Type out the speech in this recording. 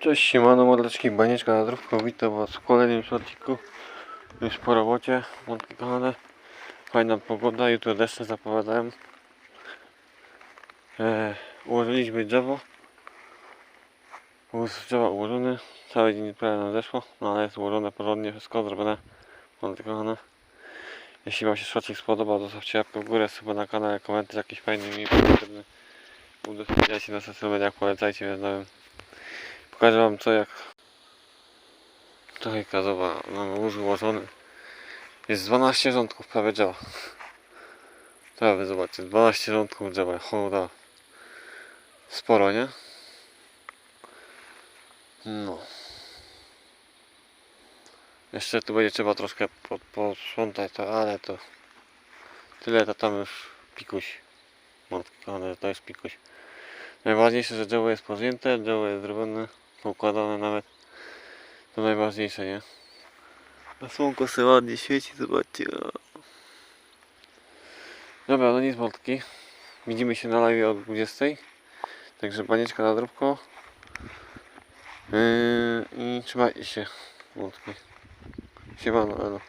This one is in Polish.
Cześć, siemano, mordeczki, banieczka na drówko, witam was w kolejnym szorciku Już po robocie, mordki kochane. Fajna pogoda, jutro deszcze zapowiadałem. E, Ułożyliśmy drzewo. Wóz drzewa ułożony, cały dzień prawie nam zeszło No ale jest ułożone porządnie, wszystko zrobione Mordki kochane. Jeśli wam się szorcik spodobał, to zostawcie łapkę w górę, suba na kanale, komentarz jakiś fajny mi potrzebny. Udostępniajcie na social mediach, polecajcie znajomym Pokażę wam co jak Trochę kazowa mamy łóż ułożony Jest 12 rządków prawie działa. By zobaczyć 12 rządków działa. Hoda Sporo nie? No. Jeszcze tu będzie trzeba troszkę po- posprzątać to, ale to Tyle to tam już pikuś. Kochane, to jest pikuś. Najważniejsze, że drzewo jest podjęte, drzewo jest zrobione, poukładane nawet. To najważniejsze, nie? A słonko sobie ładnie świeci, zobaczcie. Dobra, no nic wątki. Widzimy się na live o 20. Także banieczka na drobko. Yy, I trzymajcie się wątki. Siemano, elo.